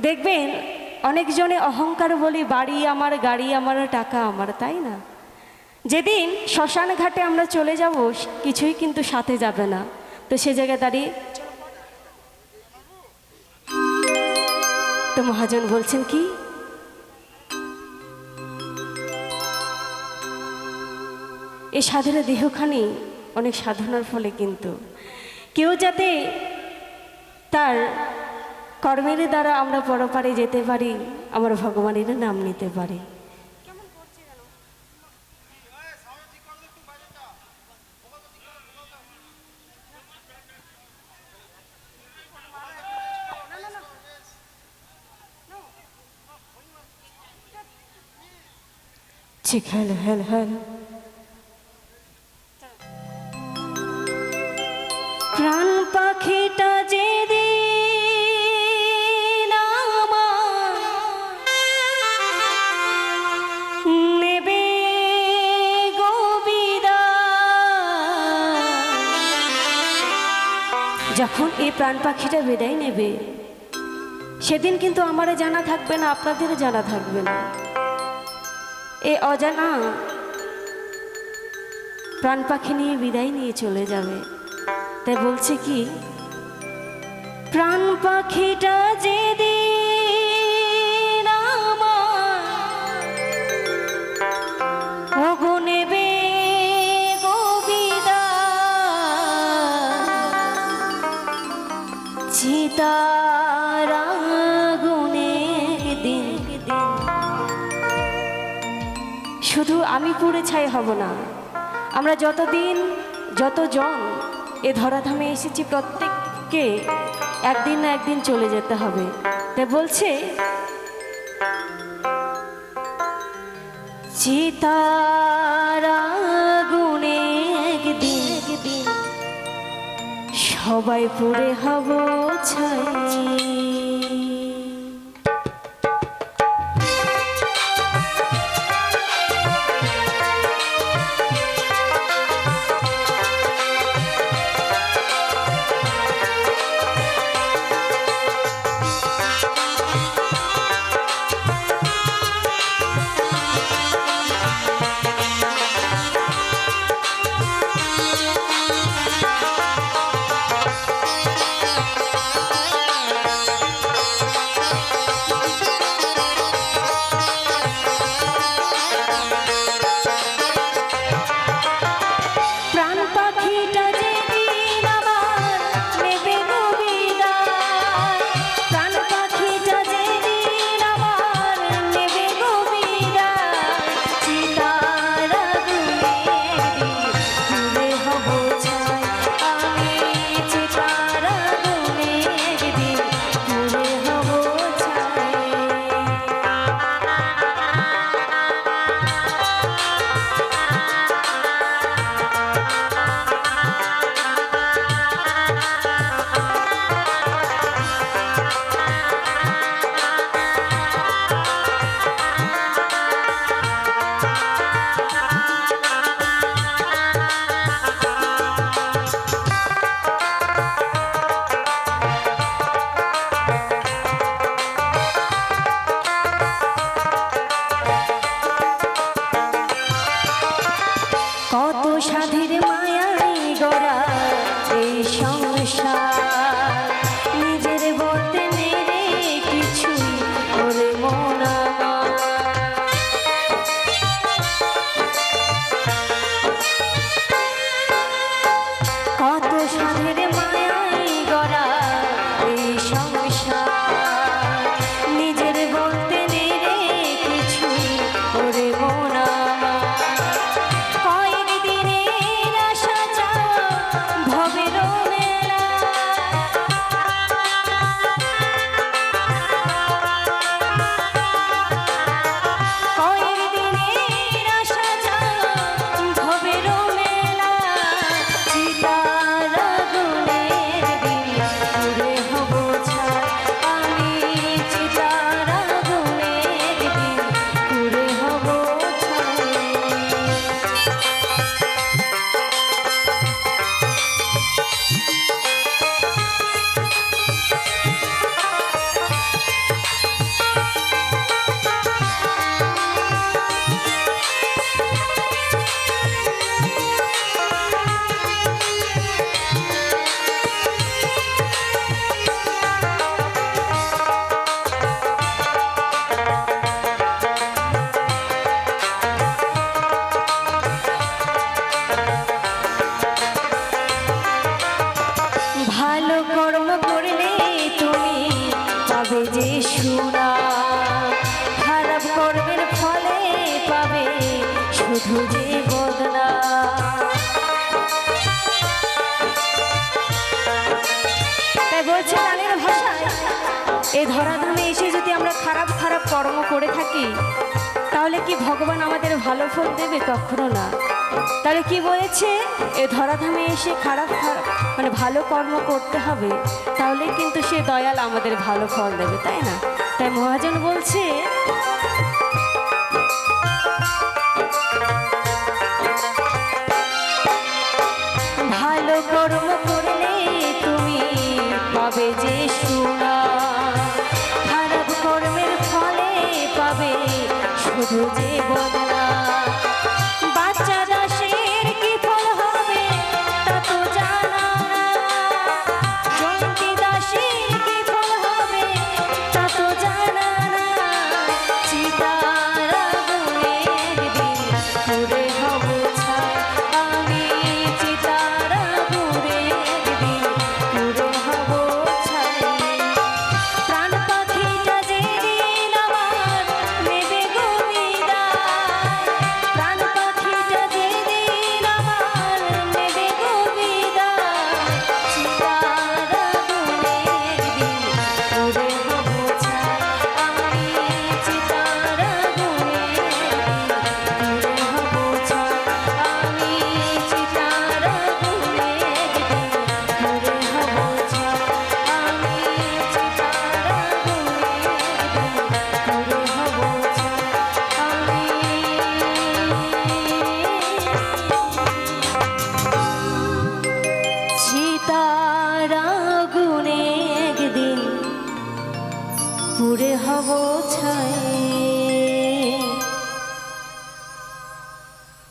দেখবেন, অনেকজনে অহংকার বলি, বাড়ি আমার, গাড়ি আমার, টাকা আমার তাই না? যেদিন শ্মশান ঘাটে আমরা চলে যাব, কিছুই কিন্তু সাথে যাবে না। তো সে জায়গায় দাঁড়িয়ে তো মহাজন বলছেন কি? এই সাধুরা দেহখানি অনেক সাধনার ফলে কিন্তু। কেউ যাতে তার কর্মের দ্বারা আমরা পরপারে যেতে পারি, আমার ভগবানের নাম নিতে পারি। ঠিক, হ্যালো হ্যালো হ্যালো। যখন এই প্রাণ পাখিটা বিদায় নেবে, সেদিন কিন্তু আমারও জানা থাকবে না আপনাদেরও জানা থাকবে না। এ অজানা প্রাণ পাখি নিয়ে বিদায় নিয়ে চলে যাবে। তাই বলছে কি, প্রাণ পাখিটা যে দিন। শুধু আমি পুড়ে ছাই হব না, আমরা যতদিন, যতজন এ ধরাধামে এসেছি প্রত্যেককে একদিন না একদিন চলে যেতে হবে। তাই বলছে চিতারা সবাই পড়ে হব ছাই। যে সুনা, খারাপ কর্মের ফলে পাবে শুধু যে বদনা। বলছে গানের ভাষায় এই ধরাধামে এসে যদি আমরা খারাপ খারাপ কর্ম করে থাকি তাহলে কি ভগবান আমাদের ভালো ফল দেবে? কখনো না। তাহলে কি বলেছে? এ ধরাধামে এসে খারাপ খারাপ মানে ভালো কর্ম করতে হবে, তাহলে কিন্তু সে দয়াল আমাদের ভালো ফল দেবে, তাই না? তাই মহাজন বলছে, ভালো কর্ম করলে তুমি পাবে যে সুনা খারাপ কর্মের ফলে পাবে যে বদলা গুনে একদিন পুরে হব ছাই।